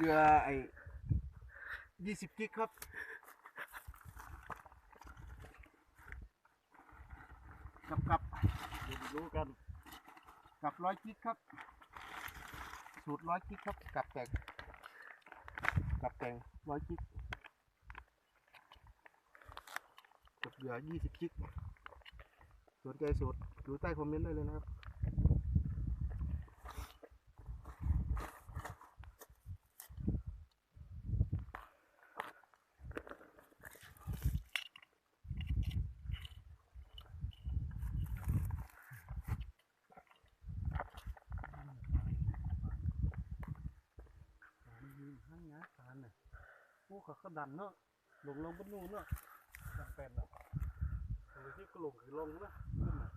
เกือไอ้ยี่สิบกิกครับ กับกับเดี๋ยวรู้กัน กับร้อยกิกครับ สูตรร้อยกิกครับ กับแต่งกับแต่งร้อยกิกกับเหลือยี่สิบกิกสนใจสูตรดูใต้คอมเมนต์ได้เลยนะครับ ห้า งงาสารน่ะโอ้ขาก็ดันเนาะลงลงบนนู่นเนาะดันเป็นเนาะตรงที่ก็ลงคือลงนะขึ้น